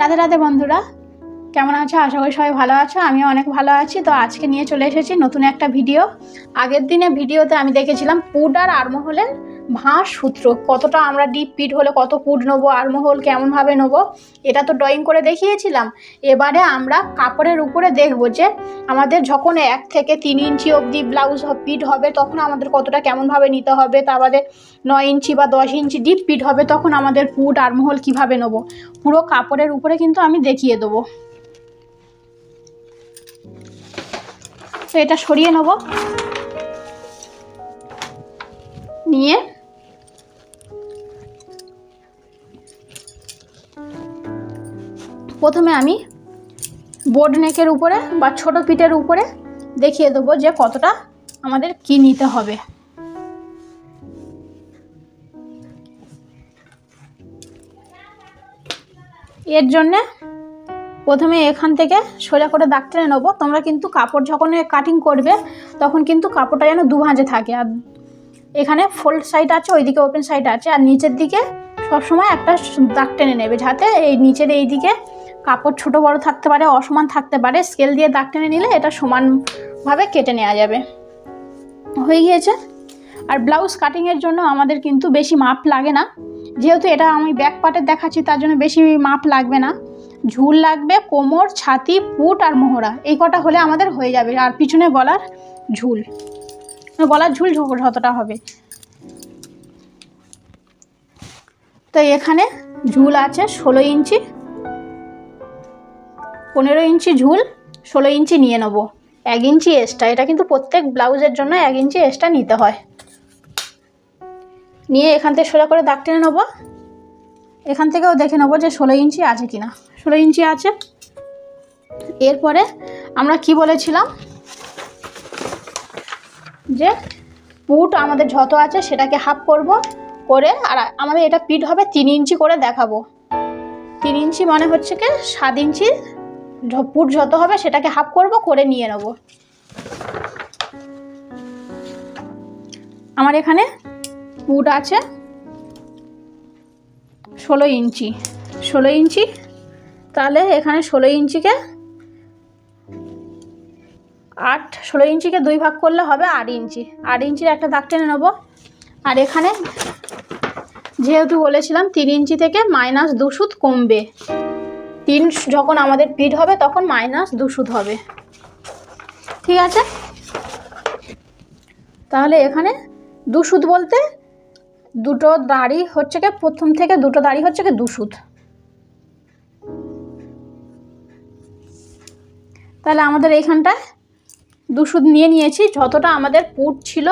রাধে রাধে বন্ধুরা, কেমন আছো? আশা করি সবাই ভালো আছো আমি অনেক ভালো আছি। তো আজকে নিয়ে চলে এসেছি নতুন একটা ভিডিও। আগের দিনে ভিডিওতে আমি দেখেছিলাম পুড আর আরমোহলের ভাঁজ সূত্র কতটা আমরা ডিপ পিট হলে কত পুড নেব আরমোহল কেমনভাবে নেব, এটা তো ড্রয়িং করে দেখিয়েছিলাম। এবারে আমরা কাপড়ের উপরে দেখব যে আমাদের যখন এক থেকে তিন ইঞ্চি অবধি ব্লাউজ পিট হবে, তখন আমাদের কতটা কেমনভাবে নিতে হবে তা বাদে নয় ইঞ্চি বা দশ ইঞ্চি ডিপ পিট হবে, তখন আমাদের পুট আরমোহল কীভাবে নেব, পুরো কাপড়ের উপরে কিন্তু আমি দেখিয়ে দেবো। তো এটা সরিয়ে নেব। নিয়ে প্রথমে আমি বোর্ড নেকের উপরে বা ছোট পিঠের উপরে দেখিয়ে দেবো যে কতটা আমাদের কি নিতে হবে। এর জন্যে প্রথমে এখান থেকে সোজা করে দাগ টেনে নেব। তোমরা কিন্তু কাপড় যখন কাটিং করবে, তখন কিন্তু কাপড়টা যেন দু ভাঁজে থাকে। আর এখানে ফোল্ড সাইড আছে, ওইদিকে ওপেন সাইড আছে, আর নিচের দিকে সবসময় একটা দাগ টেনে নেবে, যাতে এই নিচের এই দিকে কাপড় ছোট বড় থাকতে পারে, অসমান থাকতে পারে স্কেল দিয়ে দাগ টেনে নিলে এটা সমানভাবে কেটে নেওয়া যাবে। হয়ে গিয়েছে। আর ব্লাউজ কাটিংয়ের জন্য আমাদের কিন্তু বেশি মাপ লাগে না। যেহেতু এটা আমি ব্যাক পার্টের দেখাচ্ছি, তার জন্য বেশি মাপ লাগবে না। ঝুল লাগবে, কোমর, ছাতি পুট আর মোহরা, এই কটা হলে আমাদের হয়ে যাবে। আর পিছনে গলার ঝুল। গলার ঝুল যতটা হবে। তো এখানে ঝুল আছে ষোলো ইঞ্চি। পনেরো ইঞ্চি ঝুল, ষোলো ইঞ্চি নিয়ে নেব। এক ইঞ্চি এক্সট্রা এটা কিন্তু প্রত্যেক ব্লাউজের জন্য এক ইঞ্চি এক্সট্রা নিতে হয়। নিয়ে এখান থেকে সোজা করে দাগ টেনে নেব। এখান থেকেও দেখে নেব যে ষোলো ইঞ্চি আছে কিনা। ষোলো ইঞ্চি আছে। এরপরে আমরা কি বলেছিলাম? যে পুট আমাদের যত আছে সেটাকে হাফ করব, করে আর আমাদের এটা পিট হবে তিন ইঞ্চি করে দেখাবো। তিন ইঞ্চি মানে হচ্ছে কি সাত ইঞ্চি পুট যত হবে সেটাকে হাফ করব, করে নিয়ে নেব। আমার এখানে পুট আছে ষোলো ইঞ্চি। ষোলো ইঞ্চি, তাহলে এখানে ষোলো ইঞ্চিকে আট, ষোলো ইঞ্চিকে দুই ভাগ করলে হবে আট ইঞ্চি। আট ইঞ্চির একটা দাগ টেনে নেব। আর এখানে যেহেতু বলেছিলাম, তিন ইঞ্চি থেকে মাইনাস দু সুত কমবে। তিন যখন আমাদের পিট হবে, তখন মাইনাস দু সুত হবে। ঠিক আছে? তাহলে এখানে দু সুত বলতে দুটো দাড়ি হচ্ছে কি, প্রথম থেকে দুটো দাড়ি হচ্ছে কি, দু সুত তাহলে আমাদের এইখানটায় দু সুদ নিয়ে নিয়েছি, যতটা আমাদের পুট ছিল,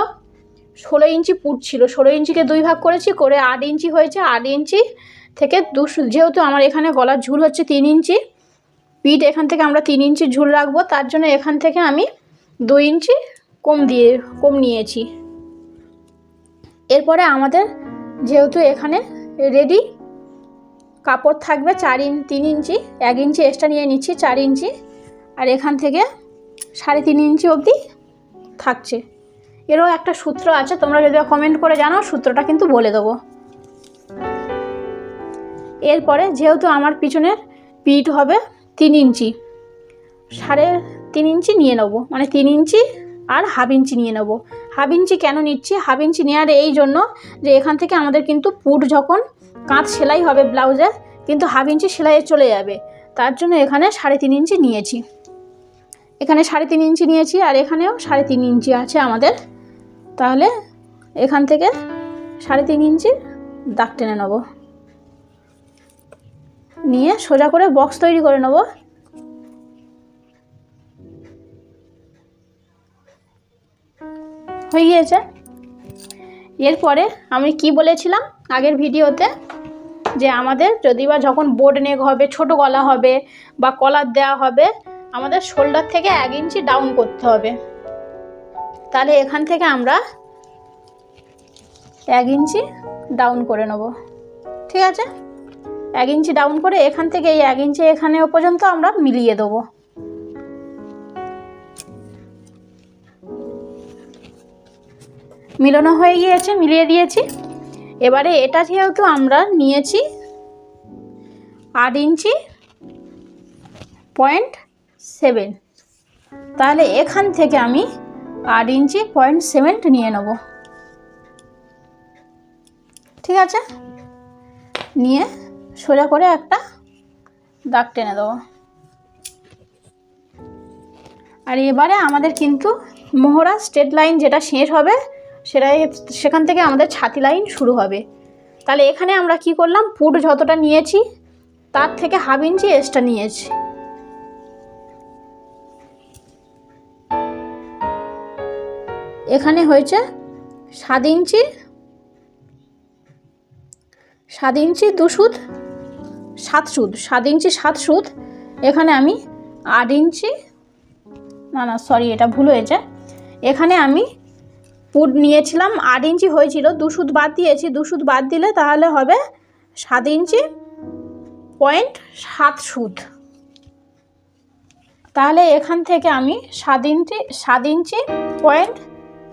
ষোলো ইঞ্চি পুট ছিল। ষোলো ইঞ্চিকে দুই ভাগ করেছি, করে আট ইঞ্চি হয়েছে, আট ইঞ্চি থেকে দু সুদ যেহেতু আমার এখানে গলার ঝুল হচ্ছে তিন ইঞ্চি, পিঠ এখান থেকে আমরা তিন ইঞ্চি ঝুল রাখব, তার জন্য এখান থেকে আমি দুই ইঞ্চি কম দিয়ে, কম নিয়েছি। এরপরে আমাদের যেহেতু এখানে রেডি কাপড় থাকবে চার ইঞ্চ তিন ইঞ্চি, এক ইঞ্চি এক্সট্রা নিয়ে নিচ্ছি, চার ইঞ্চি, আর এখান থেকে সাড়ে তিন ইঞ্চি অবধি থাকছে। এরও একটা সূত্র আছে, তোমরা যদি কমেন্ট করে জানাও, সূত্রটা কিন্তু বলে দেবো। এরপরে যেহেতু আমার পিছনের পিঠ হবে তিন ইঞ্চি, সাড়ে তিন ইঞ্চি নিয়ে নেব। মানে তিন ইঞ্চি আর হাফ ইঞ্চি নিয়ে নেব। হাফ ইঞ্চি কেন নিচ্ছি? হাফ ইঞ্চি নেওয়ার এই জন্য যে এখান থেকে আমাদের কিন্তু পুট যখন কাঁধ সেলাই হবে ব্লাউজে কিন্তু হাফ ইঞ্চি সেলাইয়ে চলে যাবে। তার জন্য এখানে সাড়ে তিন ইঞ্চি নিয়েছি। এখানে সাড়ে তিন ইঞ্চি নিয়েছি আর এখানেও সাড়ে তিন ইঞ্চি আছে আমাদের। তাহলে এখান থেকে সাড়ে তিন ইঞ্চি দাগ টেনে নেব। নিয়ে সোজা করে বক্স তৈরি করে নেব। হয়ে গিয়েছে। এরপরে আমি কি বলেছিলাম আগের ভিডিওতে? যে আমাদের যদি বা যখন বোর্ড নেক হবে, ছোট গলা হবে বা কলার দেওয়া হবে, আমাদের শোল্ডার থেকে এক ইঞ্চি ডাউন করতে হবে। তাহলে এখান থেকে আমরা এক ইঞ্চি ডাউন করে নেব। ঠিক আছে? এক ইঞ্চি ডাউন করে এখান থেকে এই এক ইঞ্চি এখানে পর্যন্ত আমরা মিলিয়ে দেবো। মিলানো হয়ে গিয়েছে, মিলিয়ে দিয়েছি। এবারে এটা যেহেতু আমরা নিয়েছি আট ইঞ্চি পয়েন্ট সেভেন তাহলে এখান থেকে আমি আট ইঞ্চি পয়েন্ট সেভেন নিয়ে নেব। ঠিক আছে? নিয়ে সোজা করে একটা দাগ টেনে দেবো। আর এবারে আমাদের কিন্তু মোহরা স্ট্রেট লাইন যেটা শেষ হবে, সেটাই সেখান থেকে আমাদের ছাতি লাইন শুরু হবে। তাহলে এখানে আমরা কি করলাম? পুট যতটা নিয়েছি, তার থেকে হাফ ইঞ্চি এক্সট্রা নিয়েছি। এখানে হয়েছে সাত ইঞ্চি সাত ইঞ্চি দু সুদ সাত সুদ, সাত ইঞ্চি সাত সুদ। এখানে আমি আট ইঞ্চি, না না সরি এটা ভুল হয়েছে। এখানে আমি পুট নিয়েছিলাম, আট ইঞ্চি হয়েছিল, দু সুদ বাদ দিয়েছি, দু সুদ বাদ দিলে তাহলে হবে সাত ইঞ্চি পয়েন্ট সাত সুদ। তাহলে এখান থেকে আমি সাত ইঞ্চি সাত ইঞ্চি পয়েন্ট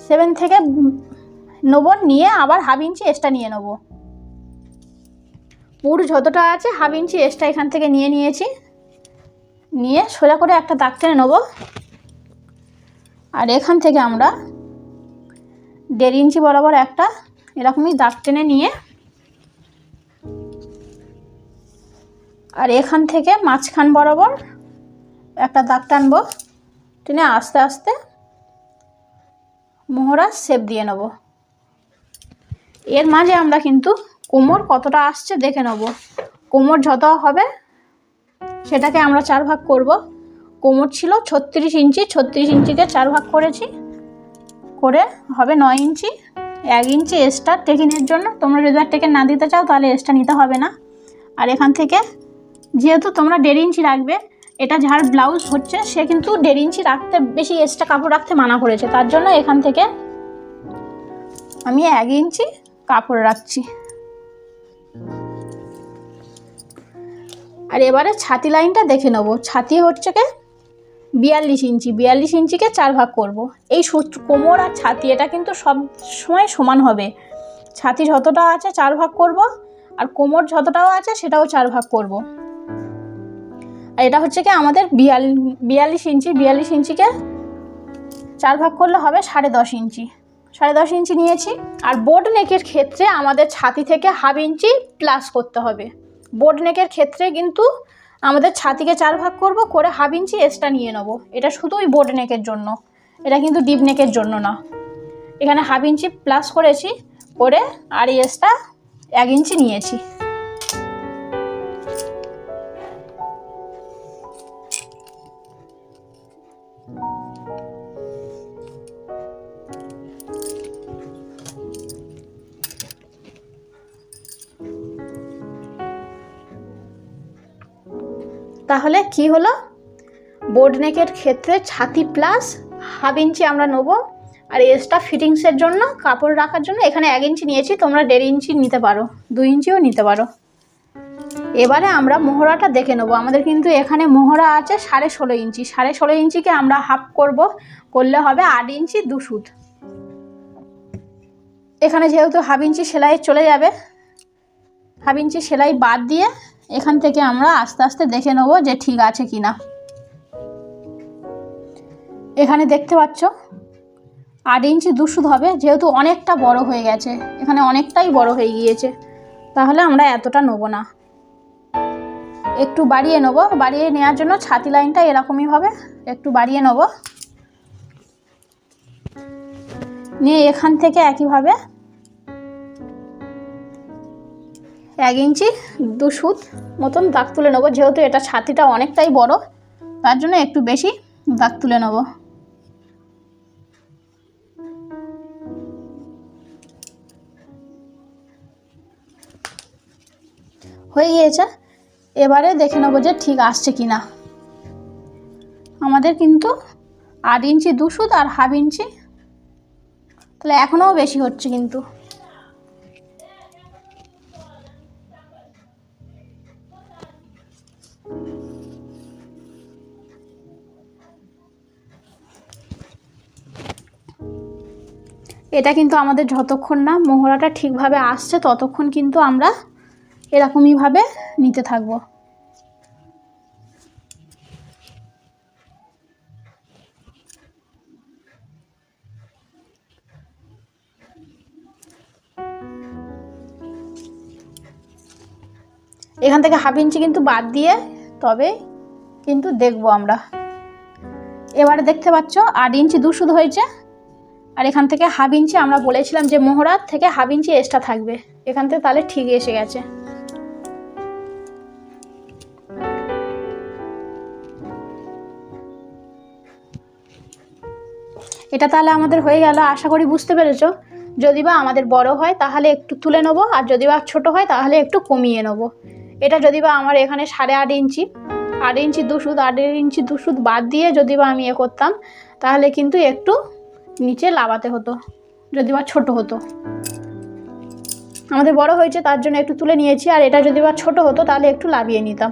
সেভেন থেকে নেব, নিয়ে আবার হাফ ইঞ্চি এক্সট্রা নিয়ে নেব। পুর যতটা আছে হাফ ইঞ্চি এক্সট্রা এখান থেকে নিয়ে নিয়েছি। নিয়ে সোজা করে একটা দাগ টেনে নেব। আর এখান থেকে আমরা দেড় ইঞ্চি বরাবর একটা এরকমই দাগ টেনে নিয়ে আর এখান থেকে মাঝখান বরাবর একটা দাগ টানবো। টেনে আস্তে আস্তে মোহরা শেপ দিয়ে নেব। এর মাঝে আমরা কিন্তু কোমর কতটা আসছে দেখে নেব। কোমর যত হবে, সেটাকে আমরা চার ভাগ করব। কোমর ছিল ছত্রিশ ইঞ্চি, ছত্রিশ ইঞ্চিকে চার ভাগ করেছি। করে হবে নয় ইঞ্চি। এক ইঞ্চি এক্সট্রা টেকিনের জন্য। তোমরা যদি আর টেকিন না দিতে চাও, তাহলে এক্সট্রা নিতে হবে না। আর এখান থেকে যেহেতু তোমরা দেড় ইঞ্চি রাখবে, এটা যার ব্লাউজ হচ্ছে, সে কিন্তু দেড় ইঞ্চি রাখতে বেশি এক্সট্রা কাপড় রাখতে মানা করেছে। তার জন্য এখান থেকে আমি এক ইঞ্চি কাপড় রাখছি। আর এবারে ছাতি লাইনটা দেখে নেব। ছাতি হচ্ছে কে? বিয়াল্লিশ ইঞ্চি। বিয়াল্লিশ ইঞ্চিকে চার ভাগ করব। এই কোমর আর ছাতি, এটা কিন্তু সব সময় সমান হবে। ছাতি যতটা আছে চার ভাগ করব, আর কোমর যতটাও আছে সেটাও চার ভাগ করব। আর এটা হচ্ছে কি? আমাদের বিয়াল, বিয়াল্লিশ ইঞ্চি। বিয়াল্লিশ ইঞ্চিকে চার ভাগ করলে হবে সাড়ে দশ ইঞ্চি। সাড়ে দশ ইঞ্চি নিয়েছি। আর বোর্ড নেকের ক্ষেত্রে আমাদের ছাতি থেকে হাফ ইঞ্চি প্লাস করতে হবে। বোর্ড নেকের ক্ষেত্রে কিন্তু আমাদের ছাতিকে চার ভাগ করব, করে হাফ ইঞ্চি এক্সট্রা নিয়ে নেব। এটা শুধুই বোর্ড নেকের জন্য। এটা কিন্তু ডিপ নেকের জন্য না। এখানে হাফ ইঞ্চি প্লাস করেছি, করে আর এক্সট্রা এক ইঞ্চি নিয়েছি। তাহলে কি হলো? বোর্ড নেকের ক্ষেত্রে ছাতি প্লাস হাফ ইঞ্চি আমরা নেব। আর এক্সট্রা ফিটিংসের জন্য, কাপড় রাখার জন্য এখানে এক ইঞ্চি নিয়েছি, তোমরা দেড় ইঞ্চি নিতে পারো দু ইঞ্চিও নিতে পারো। এবারে আমরা মোহরাটা দেখে নেব। আমাদের কিন্তু এখানে মোহরা আছে সাড়ে ষোলো ইঞ্চি সাড়ে ষোলো ইঞ্চিকে আমরা হাফ করব, করলে হবে আট ইঞ্চি দু সুত এখানে যেহেতু হাফ ইঞ্চি সেলাই চলে যাবে হাফ ইঞ্চি সেলাই বাদ দিয়ে এখান থেকে আমরা আস্তে আস্তে দেখে নেব যে ঠিক আছে কি না এখানে দেখতে পাচ্ছ, আট ইঞ্চি দুশুদ হবে, যেহেতু অনেকটা বড় হয়ে গেছে, এখানে অনেকটাই বড় হয়ে গিয়েছে, তাহলে আমরা এতটা নেব না। একটু বাড়িয়ে নেব, বাড়িয়ে নেওয়ার জন্য ছাতি লাইনটা এরকমই হবে একটু বাড়িয়ে নেব। নিয়ে এখান থেকে একইভাবে এক ইঞ্চি, দু সুত মতন দাগ তুলে নেব। যেহেতু এটা ছাতিটা অনেকটাই বড়, তার জন্য একটু বেশি দাগ তুলে নেব। হয়ে গিয়েছে। এবারে দেখে নেব যে ঠিক আসছে কি না আমাদের কিন্তু আট ইঞ্চি, দু সুত আর হাফ ইঞ্চি, তাহলে এখনও বেশি হচ্ছে কিন্তু। এটা কিন্তু আমাদের যতক্ষণ না মোহরাটা ঠিকভাবে আসছে, ততক্ষণ কিন্তু আমরা এরকমইভাবে নিতে থাকব। এখান থেকে হাফ ইঞ্চি কিন্তু বাদ দিয়ে তবে কিন্তু দেখব আমরা। এবারে দেখতে পাচ্ছ আট ইঞ্চি দু হয়েছে। আর এখান থেকে হাফ ইঞ্চি আমরা বলেছিলাম যে মোহরার থেকে হাফ ইঞ্চি এক্সট্রা থাকবে। এখান থেকে তাহলে ঠিক এসে গেছে। এটা তাহলে আমাদের হয়ে গেল, আশা করি বুঝতে পেরেছ। যদি বা আমাদের বড় হয়, তাহলে একটু তুলে নেব, আর যদি বা ছোট হয়, তাহলে একটু কমিয়ে নেব। এটা যদি বা আমার এখানে সাড়ে আট ইঞ্চি। আট ইঞ্চি দুশুদ আট ইঞ্চি দুশুদ বাদ দিয়ে যদি বা আমি এ করতাম, তাহলে কিন্তু একটু নিচে লাগাতে হতো যদি বা ছোট হতো। আমাদের বড় হয়েছে, তার জন্য একটু তুলে নিয়েছি, আর এটা যদি বা ছোট হতো, তাহলে একটু লাভিয়ে নিতাম।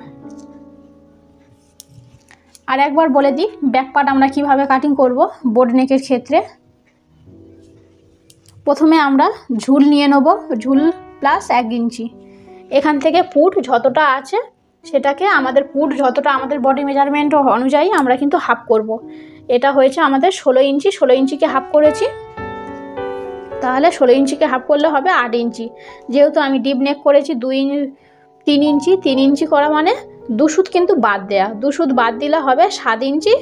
আর একবার বলে দিই ব্যাক পার্ট আমরা কীভাবে কাটিং করব বোর্ড নেকের ক্ষেত্রে। প্রথমে আমরা ঝুল নিয়ে নেব, ঝুল প্লাস এক ইঞ্চি। এখান থেকে পুট যতটা আছে, সেটাকে আমাদের পুট যতটা আমাদের বডি মেজারমেন্ট অনুযায়ী আমরা কিন্তু হাফ করব। এটা হয়েছে আমাদের ষোলো ইঞ্চি, ষোলো ইঞ্চিকে হাফ করেছি। তাহলে ষোলো ইঞ্চিকে হাফ করলে হবে আট ইঞ্চি। যেহেতু আমি ডিপ নেক করেছি দুই তিন ইঞ্চি তিন ইঞ্চি করা মানে দুশুদ কিন্তু বাদ দেয়া। দুশুদ বাদ দিলে হবে সাত ইঞ্চি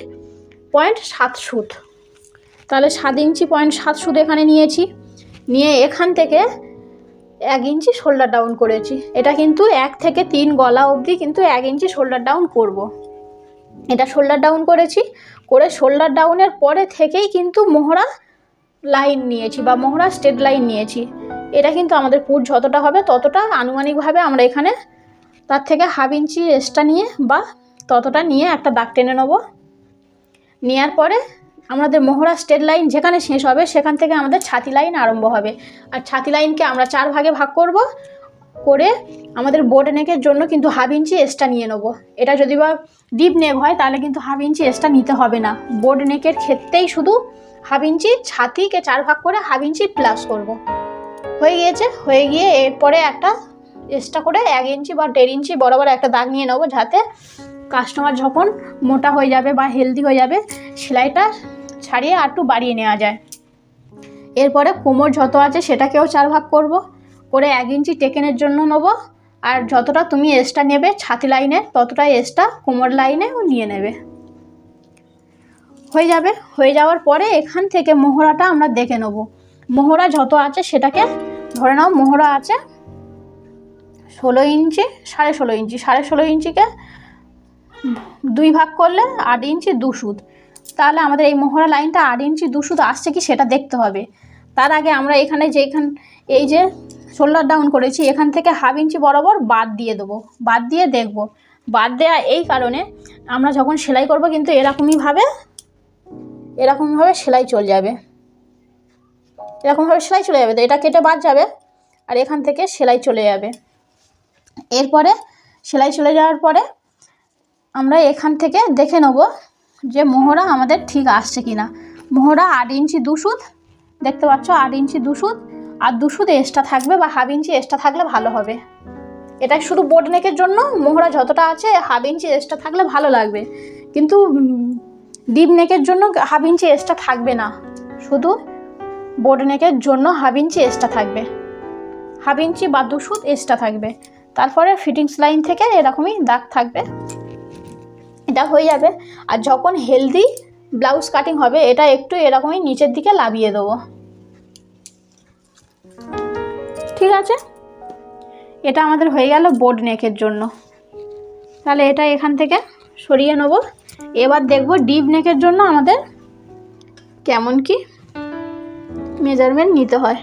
পয়েন্ট সাত সুদ তাহলে সাত ইঞ্চি পয়েন্ট সাত সুদ এখানে নিয়েছি। নিয়ে এখান থেকে এক ইঞ্চি শোল্ডার ডাউন করেছি। এটা কিন্তু এক থেকে তিন গলা অবধি কিন্তু এক ইঞ্চি শোল্ডার ডাউন করব। এটা শোল্ডার ডাউন করেছি, করে শোল্ডার ডাউনের পরে থেকেই কিন্তু মোহরা লাইন নিয়েছি বা মোহরা স্ট্রেট লাইন নিয়েছি। এটা কিন্তু আমাদের পুট যতটা হবে ততটা আনুমানিকভাবে আমরা এখানে তার থেকে হাফ ইঞ্চি এক্সট্রা নিয়ে বা ততটা নিয়ে একটা দাগ টেনে নেব। নেওয়ার পরে আমাদের মোহরা স্টেট লাইন যেখানে শেষ হবে সেখান থেকে আমাদের ছাতি লাইন আরম্ভ হবে। আর ছাতি লাইনকে আমরা চার ভাগে ভাগ করব। করে আমাদের বোর্ড নেকের জন্য কিন্তু হাফ ইঞ্চি এক্সট্রা নিয়ে নেব। এটা যদি বা ডিপ নেক হয়, তাহলে কিন্তু হাফ ইঞ্চি এক্সট্রা নিতে হবে না। বোর্ড নেকের ক্ষেত্রেই শুধু হাফ ইঞ্চি ছাতিকে চার ভাগ করে হাফ ইঞ্চি প্লাস করব। হয়ে গিয়েছে, হয়ে গিয়ে এরপরে একটা এক্সট্রা করে এক ইঞ্চি বা দেড় ইঞ্চি বরাবর একটা দাগ নিয়ে নেব, যাতে কাস্টমার যখন মোটা হয়ে যাবে বা হেলদি হয়ে যাবে, সেলাইটা ছাড়িয়ে আর একটু বাড়িয়ে নেওয়া যায়। এরপরে কোমর যত আছে সেটাকেও চার ভাগ করব। করে এক ইঞ্চি টেকেনের জন্য নেব। আর যতটা তুমি এক্সট্রা নেবে ছাতি লাইনে, ততটাই এক্সট্রা কোমর লাইনেও নিয়ে নেবে। হয়ে যাবে। হয়ে যাওয়ার পরে এখান থেকে মোহরাটা আমরা দেখে নেব। মোহরা যত আছে সেটাকে ধরে নাও, মোহরা আছে ষোলো ইঞ্চি, সাড়ে ষোলো ইঞ্চি। সাড়ে ষোলো ইঞ্চিকে দুই ভাগ করলে আট ইঞ্চি দু সুদ তাহলে আমাদের এই মোহরা লাইনটা আট ইঞ্চি দু সুদ আসছে কি সেটা দেখতে হবে। তার আগে আমরা এখানে যে এখান এই যে শোল্ডার ডাউন করেছি, এখান থেকে হাফ ইঞ্চি বরাবর বাদ দিয়ে দেবো, বাদ দিয়ে দেখব। বাদ দেওয়া এই কারণে আমরা যখন সেলাই করব কিন্তু এরকমইভাবে, এরকমভাবে সেলাই চলে যাবে। এরকমভাবে সেলাই চলে যাবে তো, এটা কেটে বাদ যাবে আর এখান থেকে সেলাই চলে যাবে। এরপরে সেলাই চলে যাওয়ার পরে আমরা এখান থেকে দেখে নেব যে মোহরা আমাদের ঠিক আসছে কি না মোহরা আট ইঞ্চি দুশুদ দেখতে পাচ্ছ আট ইঞ্চি দুশুদ আর দুশুদ এক্সট্রা থাকবে বা হাফ ইঞ্চি এক্সট্রা থাকলে ভালো হবে। এটা শুধু বোর্ড নেকের জন্য, মোহরা যতটা আছে হাফ ইঞ্চি এক্সট্রা থাকলে ভালো লাগবে। কিন্তু ডিপ নেকের জন্য হাফ ইঞ্চি এক্সট্রা থাকবে না। শুধু বোর্ড নেকের জন্য হাফ ইঞ্চি এক্সট্রা থাকবে। হাফ ইঞ্চি বা দুশুদ এক্সট্রা থাকবে। তারপরে ফিটিংস লাইন থেকে এরকমই দাগ থাকবে। এটা হয়ে যাবে। আর যখন হেলদি ব্লাউজ কাটিং হবে, এটা একটু এরকমই নিচের দিকে লাভিয়ে দেবো। ঠিক আছে? এটা আমাদের হয়ে গেল বোর্ড নেকের জন্য। তাহলে এটা এখান থেকে সরিয়ে নেব। এবার দেখব ডিপ নেকের জন্য আমাদের কেমন কি মেজারমেন্ট নিতে হয়।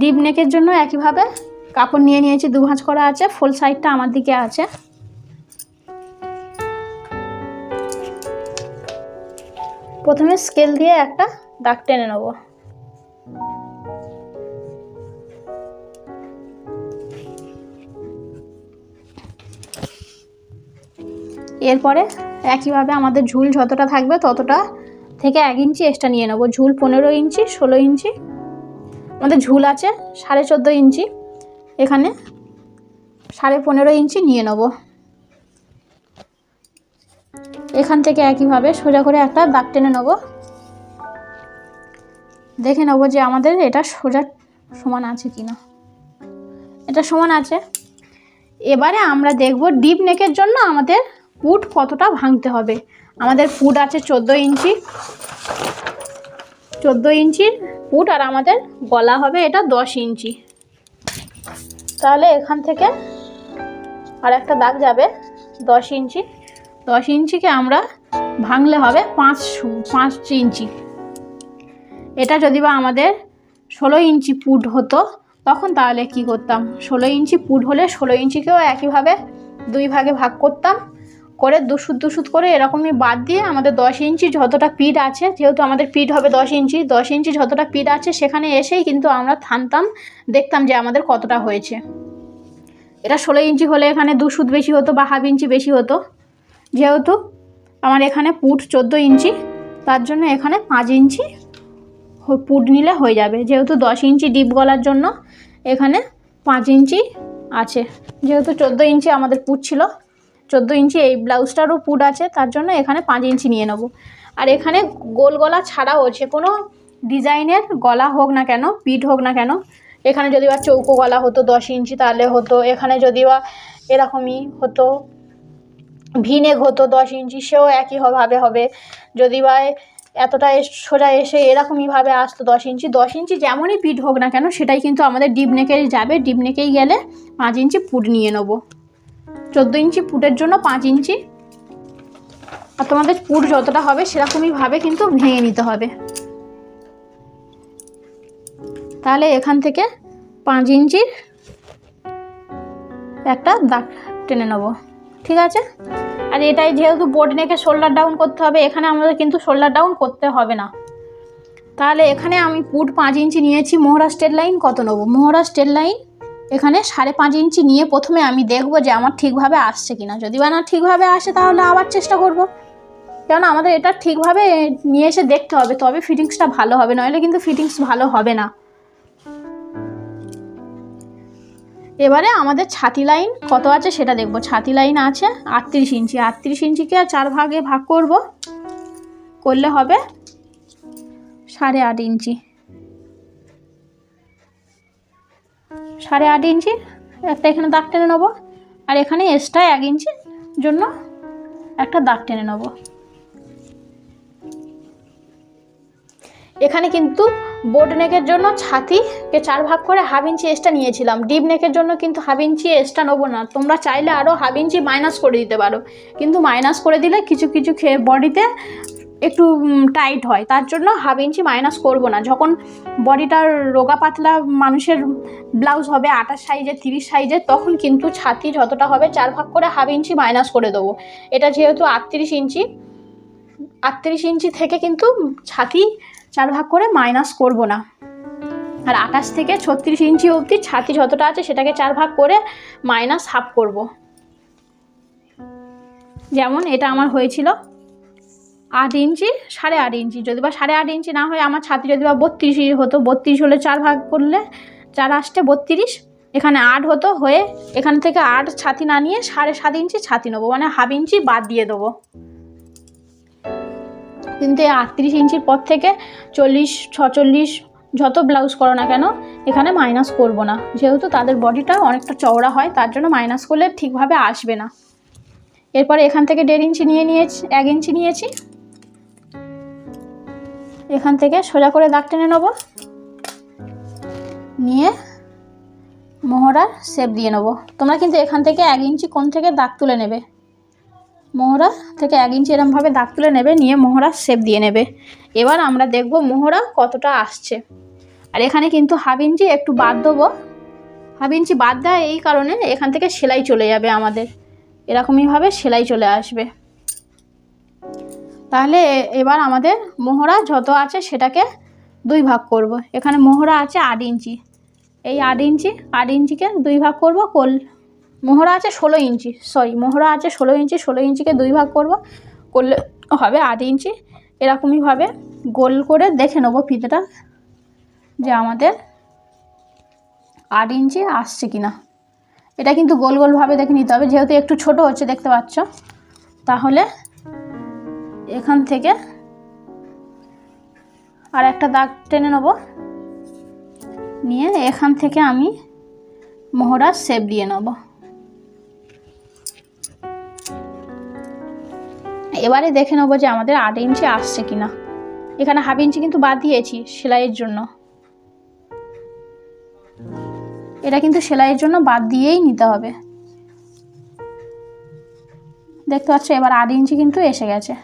ডিপ নেকের জন্য একইভাবে কাপড় নিয়ে নিয়েছি, দু ভাঁজ করা আছে ফুল সাইডটা আমার দিকে আছে। প্রথমে স্কেল দিয়ে একটা দাগ টেনে নেব। এরপরে একইভাবে আমাদের ঝুল যতটা থাকবে ততটা থেকে এক ইঞ্চি এক্সট্রা নিয়ে নেব। ঝুল পনেরো ইঞ্চি, ষোলো ইঞ্চি আমাদের ঝুল আছে সাড়ে চোদ্দ ইঞ্চি। এখানে সাড়ে পনেরো ইঞ্চি নিয়ে নেব। এখান থেকে একইভাবে সোজা করে একটা দাগ টেনে নেব। দেখে নেব যে আমাদের এটা সোজা সমান আছে কি না এটা সমান আছে। এবারে আমরা দেখব ডিপ নেকের জন্য আমাদের পুট কতটা ভাঙতে হবে। আমাদের পুট আছে চোদ্দ ইঞ্চি। চোদ্দ ইঞ্চির পুট আর আমাদের গলা হবে এটা দশ ইঞ্চি। তাহলে এখান থেকে আর একটা দাগ যাবে দশ ইঞ্চি। দশ ইঞ্চিকে আমরা ভাঙলে হবে পাঁচ পাঁচ ইঞ্চি। এটা যদি বা আমাদের ষোলো ইঞ্চি পুট হতো, তখন তাহলে কি করতাম? ষোলো ইঞ্চি পুট হলে ষোলো ইঞ্চিকেও একইভাবে দুই ভাগে ভাগ করতাম। করে দুশুদ দুশুদ করে এরকমই বাদ দিয়ে আমাদের দশ ইঞ্চি যতটা পিঠ আছে, যেহেতু আমাদের পিঠ হবে দশ ইঞ্চি দশ ইঞ্চি যতটা পিঠ আছে সেখানে এসেই কিন্তু আমরা থামতাম, দেখতাম যে আমাদের কতটা হয়েছে। এটা ষোলো ইঞ্চি হলে এখানে দুশুদ বেশি হতো বা হাফ ইঞ্চি বেশি হতো। যেহেতু আমার এখানে পুট চোদ্দ ইঞ্চি, তার জন্য এখানে পাঁচ ইঞ্চি পুট নিলে হয়ে যাবে। যেহেতু দশ ইঞ্চি ডিপ গলার জন্য এখানে পাঁচ ইঞ্চি আছে। যেহেতু চোদ্দ ইঞ্চি আমাদের পুট ছিল চোদ্দ ইঞ্চি এই ব্লাউজটারও পুট আছে, তার জন্য এখানে পাঁচ ইঞ্চি নিয়ে নেব। আর এখানে গোল গলা ছাড়াও আছে কোনো ডিজাইনের গলা হোক না কেন, পিঠ হোক না কেন, এখানে যদি বা চৌকো গলা হতো দশ ইঞ্চি তাহলে হতো, এখানে যদি বা এরকমই হতো, ভিনেগ হতো দশ ইঞ্চি, সেও একই হ- ভাবে হবে। যদি বা এতটা সোজা এসে এরকমইভাবে আসতো দশ ইঞ্চি দশ ইঞ্চি যেমনই পিঠ হোক না কেন, সেটাই কিন্তু আমাদের ডিপ নেকেই যাবে। ডিপ নেকেই গেলে পাঁচ ইঞ্চি পুট নিয়ে নেব। চোদ্দ ইঞ্চি পুটের জন্য পাঁচ ইঞ্চি। আর তোমাদের পুট যতটা হবে সেরকমইভাবে কিন্তু ভেঙে নিতে হবে। তাহলে এখান থেকে পাঁচ ইঞ্চির একটা দাগ টেনে নেব। ঠিক আছে? আর এটাই যেহেতু বোর্ড নেকে শোল্ডার ডাউন করতে হবে, এখানে আমাদের কিন্তু শোল্ডার ডাউন করতে হবে না। তাহলে এখানে আমি পুট পাঁচ ইঞ্চি নিয়েছি। মোহরা স্টেট লাইন কত নেব? মোহরা স্টেট লাইন এখানে সাড়ে পাঁচ ইঞ্চি নিয়ে প্রথমে আমি দেখব যে আমার ঠিকভাবে আসছে কিনা। যদি বা না ঠিকভাবে আসে, তাহলে আবার চেষ্টা করব। কেননা আমাদের এটা ঠিকভাবে নিয়ে এসে দেখতে হবে, তবে ফিটিংসটা ভালো হবে, নইলে কিন্তু ফিটিংস ভালো হবে না। এবারে আমাদের ছাতি লাইন কত আছে সেটা দেখব। ছাতি লাইন আছে আটত্রিশ ইঞ্চি। আটত্রিশ ইঞ্চিকে চার ভাগে ভাগ করব। করলে হবে সাড়ে আট ইঞ্চি। সাড়ে আট ইঞ্চি, একটা এখানে দাগ টেনে নেব, আর এখানে এক্সট্রা এক ইঞ্চির জন্য একটা দাগ টেনে নেব। এখানে কিন্তু বোর্ড নেকের জন্য ছাতিকে চার ভাগ করে হাফ ইঞ্চি এক্সট্রা নিয়েছিলাম। ডিপ নেকের জন্য কিন্তু হাফ ইঞ্চি এক্সট্রা নেব না। তোমরা চাইলে আরও হাফ ইঞ্চি মাইনাস করে দিতে পারো। কিন্তু মাইনাস করে দিলে কিছু কিছু খেয়ে বডিতে একটু টাইট হয়। তার জন্য হাফ ইঞ্চি মাইনাস করব না। যখন বডিটার রোগা পাতলা মানুষের ব্লাউজ হবে আঠাশ সাইজের তিরিশ সাইজের তখন কিন্তু ছাতি যতটা হবে চার ভাগ করে হাফ ইঞ্চি মাইনাস করে দেবো। এটা যেহেতু আটত্রিশ ইঞ্চি আটত্রিশ ইঞ্চি থেকে কিন্তু ছাতি চার ভাগ করে মাইনাস করব না। আর আঠাশ থেকে ছত্রিশ ইঞ্চি অবধি ছাতি যতটা আছে সেটাকে চার ভাগ করে মাইনাস হাফ করব। যেমন এটা আমার হয়েছিল। আট ইঞ্চি, সাড়ে আট ইঞ্চি যদি বা সাড়ে আট ইঞ্চি না হয়, আমার ছাতি যদি বা বত্রিশ হতো, বত্রিশ হলে চার ভাগ করলে চার আসতে বত্রিশ। এখানে আট হতো, হয়ে এখান থেকে আট ছাতি না নিয়ে সাড়ে সাত ইঞ্চি ছাতি নেব মানে হাফ ইঞ্চি বাদ দিয়ে দেবো। কিন্তু এই আটত্রিশ ইঞ্চির পর থেকে চল্লিশ, ছচল্লিশ যত ব্লাউজ করো না কেন, এখানে মাইনাস করব না। যেহেতু তাদের বডিটা অনেকটা চওড়া হয়, তার জন্য মাইনাস করলে ঠিকভাবে আসবে না। এরপরে এখান থেকে দেড় ইঞ্চি নিয়ে নিয়েছি, এক ইঞ্চি নিয়েছি। এখান থেকে সোজা করে দাগ টেনে নেব। নিয়ে মোহরার শেপ দিয়ে নেব। তোমরা কিন্তু এখান থেকে এক ইঞ্চি কোণ থেকে দাগ তুলে নেবে। মোহরা থেকে এক ইঞ্চি এরমভাবে দাগ তুলে নেবে, নিয়ে মোহরা শেপ দিয়ে নেবে। এবার আমরা দেখব মোহরা কতটা আসছে। আর এখানে কিন্তু হাফ ইঞ্চি একটু বাদ দেবো। হাফ ইঞ্চি বাদ দেওয়া এই কারণে এখান থেকে সেলাই চলে যাবে আমাদের। এরকমইভাবে সেলাই চলে আসবে। তাহলে এবার আমাদের মোহরা যত আছে সেটাকে দুই ভাগ করব। এখানে মোহরা আছে আট ইঞ্চি। এই আট ইঞ্চি, আট ইঞ্চিকে দুই ভাগ করব কোল মোহরা আছে ষোলো ইঞ্চি সরি মোহরা আছে ষোলো ইঞ্চি, ষোলো ইঞ্চিকে দুই ভাগ করব। করলে হবে আট ইঞ্চি। এরকমইভাবে গোল করে দেখে নেব ফিতেটা যে আমাদের আট ইঞ্চি আসছে কিনা। এটা কিন্তু গোল গোলভাবে দেখে নিতে হবে। যেহেতু একটু ছোট হচ্ছে, দেখতে পাচ্ছ? তাহলে এখান থেকে আর একটা দাগ টেনে নেব। নিয়ে এখান থেকে আমি মোহরার শেপ দিয়ে নেব। এবারে দেখে নেব যে আমাদের আট ইঞ্চি আসছে কিনা। এখানে হাফ ইঞ্চি কিন্তু বাদ দিয়েছি সেলাইয়ের জন্য। এটা কিন্তু সেলাইয়ের জন্য বাদ দিয়েই নিতে হবে। দেখতে পাচ্ছ, এবার আট ইঞ্চি কিন্তু এসে গেছে।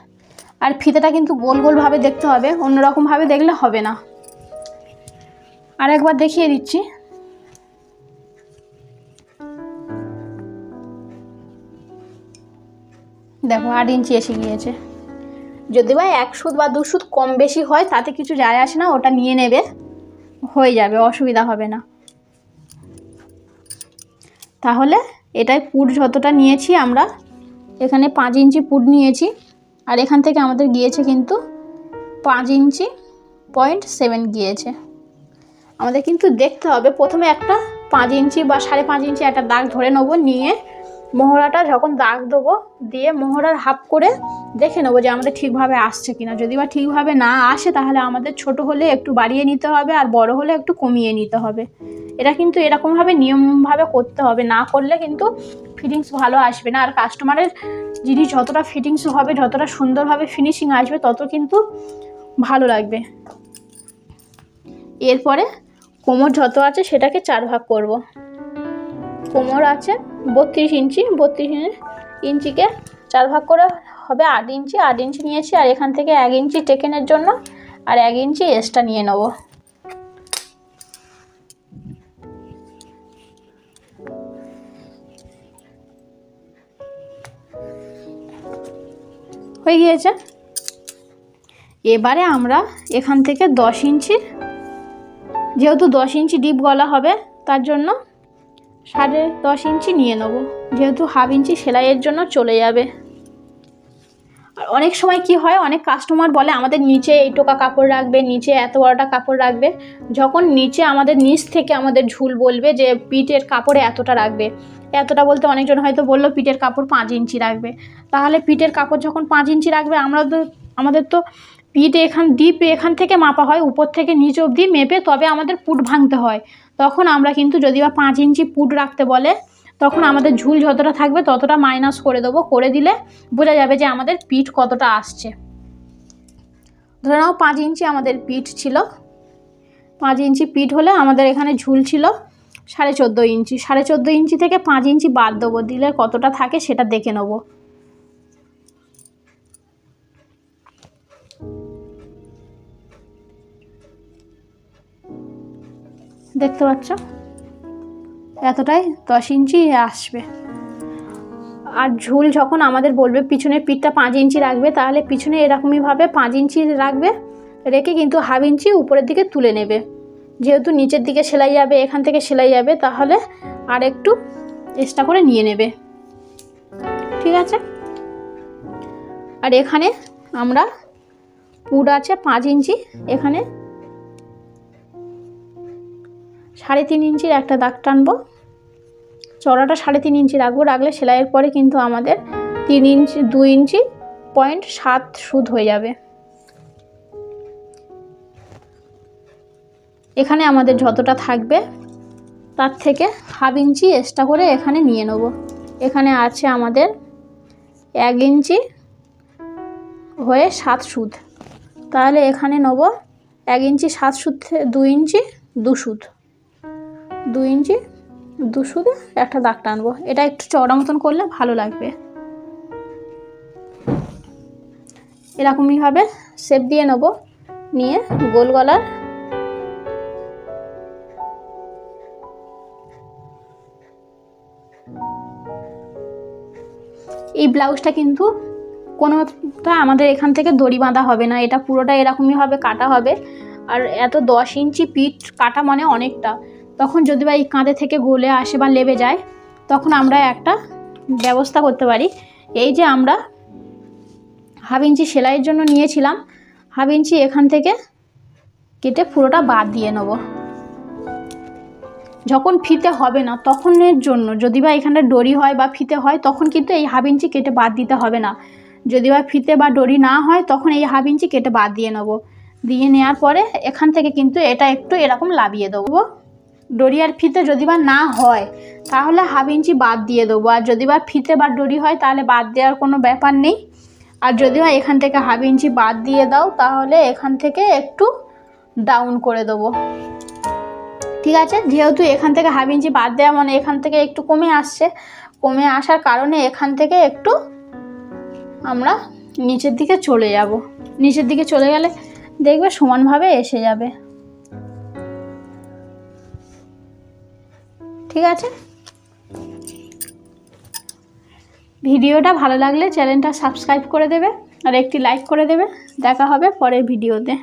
আর ফিতেটা কিন্তু গোল গোলভাবে দেখতে হবে অন্যরকমভাবে দেখলে হবে না। আর একবার দেখিয়ে দিচ্ছি। দেখো, আট ইঞ্চি এসে গিয়েছে। যদি বা এক সুদ বা দু সুদ কম বেশি হয়, তাতে কিছু যায় আসে না, ওটা নিয়ে নেবে। হয়ে যাবে, অসুবিধা হবে না। তাহলে এটাই পুট যতটা নিয়েছি আমরা, এখানে পাঁচ ইঞ্চি পুট নিয়েছি। আর এখান থেকে আমাদের গিয়েছে কিন্তু পাঁচ ইঞ্চি পয়েন্ট সেভেন গিয়েছে। আমাদের কিন্তু দেখতে হবে। প্রথমে একটা পাঁচ ইঞ্চি বা সাড়ে পাঁচ ইঞ্চি একটা দাগ ধরে নেব নিয়ে মোহরাটা যখন দাগ দেবো, দিয়ে মোহরার হাফ করে দেখে নেব যে আমাদের ঠিকভাবে আসছে কিনা। যদি বা ঠিকভাবে না আসে, তাহলে আমাদের ছোট হলে একটু বাড়িয়ে নিতে হবে আর বড় হলে একটু কমিয়ে নিতে হবে। এটা কিন্তু এরকমভাবে নিয়মভাবে করতে হবে। না করলে কিন্তু ফিটিংস ভালো আসবে না। আর কাস্টমারের জিনিস যতটা ফিটিংস হবে, যতটা সুন্দরভাবে ফিনিশিং আসবে, তত কিন্তু ভালো লাগবে। এরপরে কোমর যত আছে, সেটাকে চার ভাগ করব। কোমর আছে, বত্রিশ ইঞ্চি, বত্রিশ ইঞ্চিকে চার ভাগ করে হবে আট ইঞ্চি আট ইঞ্চি নিয়েছি আর এখান থেকে এক ইঞ্চি টেকেনের জন্য আর এক ইঞ্চি এক্সট্রা নিয়ে নেব। হয়ে গিয়েছে। এবারে আমরা এখান থেকে দশ ইঞ্চি, যেহেতু দশ ইঞ্চি ডিপ গলা হবে, তার জন্য সাড়ে দশ ইঞ্চি নিয়ে নেব। যেহেতু হাফ ইঞ্চি সেলাইয়ের জন্য চলে যাবে। আর অনেক সময় কি হয়, অনেক কাস্টমার বলে আমাদের নিচে এই টোকা কাপড় রাখবে, নিচে এত বড়টা কাপড় রাখবে। যখন নিচে আমাদের নিচ থেকে আমাদের ঝুল বলবে যে পিঠের কাপড়ে এতটা রাখবে। এতটা বলতে অনেকজন হয়তো বলল পিঠের কাপড় পাঁচ ইঞ্চি রাখবে। তাহলে পিঠের কাপড় যখন পাঁচ ইঞ্চি রাখবে, আমরা তো আমাদের তো পিঠ এখান, ডিপ এখান থেকে মাপা হয়, উপর থেকে নিচ অবধি মেপে তবে আমাদের পুট ভাঙতে হয়। তখন আমরা কিন্তু যদি বা পাঁচ ইঞ্চি পুট রাখতে বলে, তখন আমাদের ঝুল যতটা থাকবে ততটা মাইনাস করে দেবো। করে দিলে বোঝা যাবে যে আমাদের পিঠ কতটা আসছে। ধরে নাও পাঁচ ইঞ্চি আমাদের পিঠ ছিল। পাঁচ ইঞ্চি পিঠ হলে আমাদের এখানে ঝুল ছিল সাড়ে চোদ্দ ইঞ্চি। সাড়ে চোদ্দ ইঞ্চি থেকে পাঁচ ইঞ্চি বাদ দেবো। দিলে কতটা থাকে সেটা দেখে নেব। দেখতে পাচ্ছ? এতটাই দশ ইঞ্চি আসবে। আর ঝুল যখন আমাদের বলবে পিছনের পিঠটা পাঁচ ইঞ্চি রাখবে, তাহলে পিছনে এরকমইভাবে পাঁচ ইঞ্চি রাখবে, রেখে কিন্তু হাফ ইঞ্চি উপরের দিকে তুলে নেবে। যেহেতু নিচের দিকে সেলাই যাবে, এখান থেকে সেলাই যাবে, তাহলে আর একটু এক্সট্রা করে নিয়ে নেবে। ঠিক আছে? আর এখানে আমরা পুড আছে পাঁচ ইঞ্চি, এখানে সাড়ে তিন ইঞ্চির একটা দাগ টানবো। চড়াটা সাড়ে তিন ইঞ্চি রাখব, রাখলে সেলাইয়ের পরে কিন্তু আমাদের তিন ইঞ্চি দু ইঞ্চি পয়েন্ট সাত সুদ হয়ে যাবে। এখানে আমাদের যতটা থাকবে, তার থেকে হাফ ইঞ্চি এক্সট্রা করে এখানে নিয়ে নেব। এখানে আছে আমাদের এক ইঞ্চি হয়ে সাত সুদ। তাহলে এখানে নেব এক ইঞ্চি সাত সুদ দু ইঞ্চি দু সুদ। দু ইঞ্চি দু সুদে একটা দাগ টানবো। এটা একটু চওড়া মতন করলে ভালো লাগবে। এরকমইভাবে শেপ দিয়ে নেব, নিয়ে গোল গলার এই ব্লাউজটা কিন্তু কোনোটা আমাদের এখান থেকে দড়ি বাঁধা হবে না। এটা পুরোটা এরকমইভাবে কাটা হবে। আর এত দশ ইঞ্চি পিঠ কাটা মানে অনেকটা। তখন যদি বা এই কাঁধে থেকে গলে আসে বা লেবে যায়, তখন আমরা একটা ব্যবস্থা করতে পারি। এই যে আমরা হাফ ইঞ্চি সেলাইয়ের জন্য নিয়েছিলাম, হাফ ইঞ্চি এখান থেকে কেটে পুরোটা বাদ দিয়ে নেব। যখন ফিতে হবে না তখনের জন্য যদি বা এখানে ডরি হয় বা ফিতে হয়, তখন কিন্তু এই হাফ ইঞ্চি কেটে বাদ দিতে হবে না। যদি বা ফিতে বা ডরি না হয়, তখন এই হাফ ইঞ্চি কেটে বাদ দিয়ে নেব। দিয়ে নেওয়ার পরে এখান থেকে কিন্তু এটা একটু এরকম লাভিয়ে দেবো। ডরি আর ফিতে যদি বা না হয়, তাহলে হাফ ইঞ্চি বাদ দিয়ে দেবো। আর যদি বা ফিতে বা ডরি হয়, তাহলে বাদ দেওয়ার কোনো ব্যাপার নেই। আর যদি বা এখান থেকে হাফ ইঞ্চি বাদ দিয়ে দাও, তাহলে এখান থেকে একটু ডাউন করে দেবো। ঠিক আছে? যেহেতু এখান থেকে হাফ ইঞ্চি বাদ দেওয়া মানে এখান থেকে একটু কমে আসছে। কমে আসার কারণে এখান থেকে একটু আমরা নিচের দিকে চলে যাব। নিচের দিকে চলে গেলে দেখবে সমানভাবে এসে যাবে। ঠিক আছে? ভিডিওটা ভালো লাগলে চ্যানেলটা সাবস্ক্রাইব করে দেবে আর একটি লাইক করে দেবে। দেখা হবে পরের ভিডিওতে।